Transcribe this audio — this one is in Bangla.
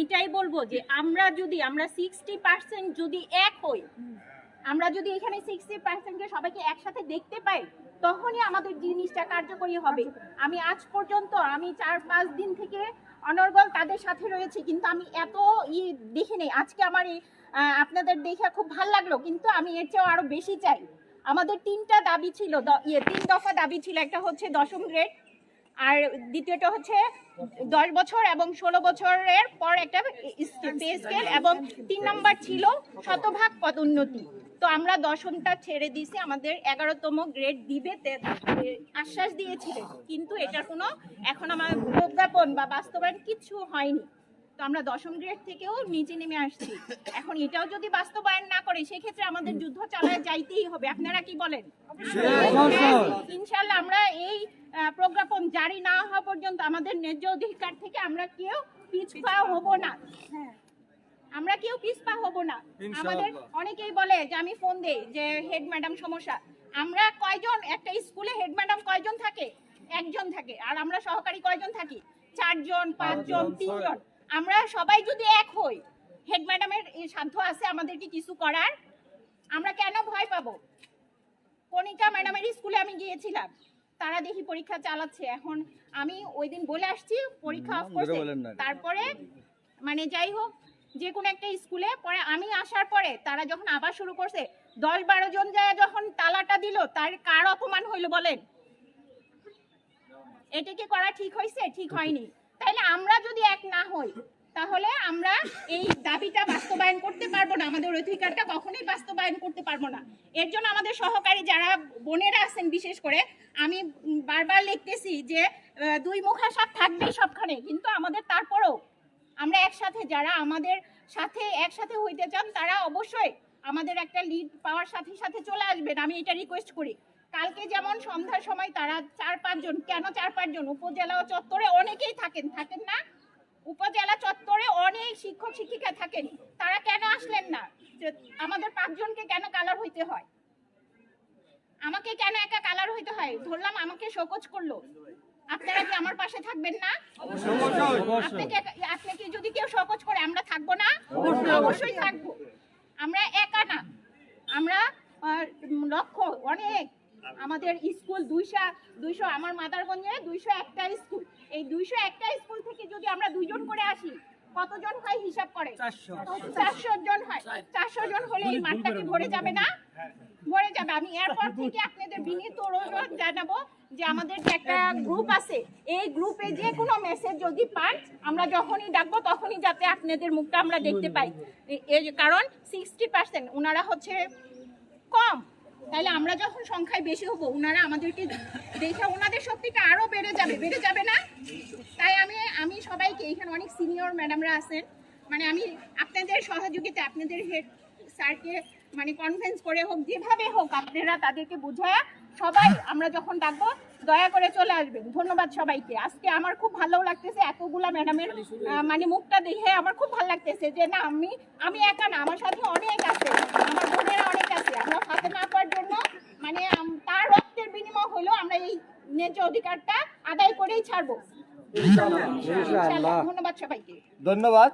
এটাই বলব যে আমরা যদি আমরা সিক্সটি পার্সেন্ট যদি এক হই আমরা যদি এখানে সিক্সটি পার্সেন্টকে সবাইকে একসাথে দেখতে পাই তখনই আমাদের জিনিসটা কার্যকরী হবে। আমি আজ পর্যন্ত আমি চার পাঁচ দিন থেকে অনর্গল তাদের সাথে রয়েছে কিন্তু আমি এত ই দেখিনি আজকে আমার এই, আপনাদের দেখে খুব ভালো লাগল কিন্তু আমি এর চেয়েও আরও বেশি চাই। আমাদের তিনটা দাবি ছিল ইয়ে তিন দফা দাবি ছিল একটা হচ্ছে দশম গ্রেড আর দ্বিতীয়টা হচ্ছে দশ বছর এবং ষোলো বছরের পর একটা পে স্কেল এবং তিন নম্বর ছিল শতভাগ পদোন্নতি। তো আমরা দশমটা ছেড়ে দিয়েছি, আমাদের এগারোতম গ্রেড দিবে আশ্বাস দিয়েছিলেন। কিন্তু এটার কোনো, এখন আমার প্রজ্ঞাপন বা বাস্তবায়ন কিছু হয়নি। তো আমরা দশম গ্রেড থেকেও নিচে নেমে আসছি। এখন এটাও যদি বাস্তবায়ন না করে সেক্ষেত্রে আমাদের যুদ্ধ চালায় যাইতেই হবে। আপনারা কি বলেন? ইনশাল্লাহ আমরা এই প্রজ্ঞাপন জারি না হওয়া পর্যন্ত আমাদের ন্যায্য অধিকার থেকে আমরা কেউ পিছপা হব না। আমরা কেউ পিছপা হব না। আমাদের অনেকেই বলে যে আমি ফোন দেই যে হেড ম্যাডাম সমস্যা। আমরা কয়জন একটা স্কুলে হেড ম্যাডাম কয়জন থাকে? একজন থাকে। আর আমরা সহকারী কয়জন থাকি? চারজন পাঁচজন তিনজন। আমরা সবাই যদি এক হই হেড ম্যাডামের সাধ্য আছে আমাদেরকে কিছু করার আমরা কেন ভয় পাবো? কণিকা ম্যাডামের স্কুলে আমি গিয়েছিলাম। তারা দেখি পরীক্ষা চালাচ্ছে। এখন আমি ওই দিন বলে আসছি পরীক্ষা অফ করছে। তারপরে মানে যাই হোক যে কোনো একটা স্কুলে পরে আমি আসার পরে তারা যখন আবার শুরু করছে দশ বারো জন যায় যখন তালাটা দিল তার কার অপমান হইল বলেন? এটা কি করা ঠিক হয়েছে ঠিক হয়নি। তাইলে আমরা যদি এক না হই, তাহলে আমরা এই দাবিটা বাস্তবায়ন করতে পারব না। আমাদের অধিকারটা কখনোই বাস্তবায়ন করতে পারব না। এর জন্য আমাদের সহকারী যারা বোনেরা আছেন, বিশেষ করে আমি বারবার লিখতেছি যে দুই মুখা সাপ থাকবেই সবখানে, কিন্তু আমাদের তারপরেও আমরা একসাথে যারা আমাদের সাথে একসাথে হইতে চান, তারা অবশ্যই আমাদের একটা লিড পাওয়ার সাথে সাথে চলে আসবেন। আমি এটা রিকোয়েস্ট করি। কালকে যেমন সন্ধ্যার সময় তারা চার পাঁচজন কেন চার পাঁচজন? উপজেলা চত্বরে অনেকেই থাকেন থাকেন না? উপজেলা চত্বরে অনেক শিক্ষক শিক্ষিকা থাকেন তারা কেন আসলেন না? আমাদের পাঁচজনকে কেন কালার হইতে হয়? আমাকে কেন একা কালার হইতে হয়? ধরলাম আমাকে শোকজ করল। আপনারা কি আমার পাশে থাকবেন না? আপনাকে যদি কেউ শোকজ করে আমরা থাকব না? অবশ্যই। থাকব। আমরা একা না। আমরা লক্ষ্য অনেক। আমাদের স্কুল দুইশো দুইশো আমার মাদারগঞ্জে দুইশো একটা স্কুল। এই দুইশো একটা স্কুল থেকে যদি আমরা দুইজন করে আসি কতজন হয় হিসাব করে? চারশো। জন হয়। চারশো জন হলে এই মাঠটাকে ভরে যাবে না? ভরে যাবে। আমি এরপর থেকে আপনাদের বিনীত অনুরোধ জানাব যে আমাদের যে একটা গ্রুপ আছে এই গ্রুপে যে কোনো মেসেজ যদি পান আমরা যখনই ডাকবো তখনই যাতে আপনাদের মুখটা আমরা দেখতে পাই। কারণ সিক্সটি পার্সেন্ট ওনারা হচ্ছে কম। তাহলে আমরা যখন সংখ্যায় বেশি হব ওনারা আমাদেরকে দেখে ওনাদের শক্তিটা আরও বেড়ে যাবে বেড়ে যাবে না? তাই আমি আমি সবাইকে, এখানে অনেক সিনিয়র ম্যাডামরা আছেন মানে আমি আপনাদের সহযোগিতা, আপনাদের হেড স্যারকে মানে কনফারেন্স করে হোক, যেভাবে হোক, আপনারা তাদেরকে বুঝায় সবাই আমরা যখন ডাকবো, দয়া করে চলে আসবেন। ধন্যবাদ সবাইকে। আজকে আমার খুব ভালো লাগতেছে, এতগুলা ম্যাডামের মানে মুখটা দেখে আমার খুব ভালো লাগতেছে যে না, আমি আমি একা না, আমার সাথে অনেক আছে আমার বোনেরা অনেক আছে আমরা ফাতে না পাওয়ার জন্য মানে আম- তার রক্তের বিনিময় হলো আমরা এই ন্যায্য অধিকারটা আদায় করেই ছাড়বো। ধন্যবাদ সবাইকে। ধন্যবাদ।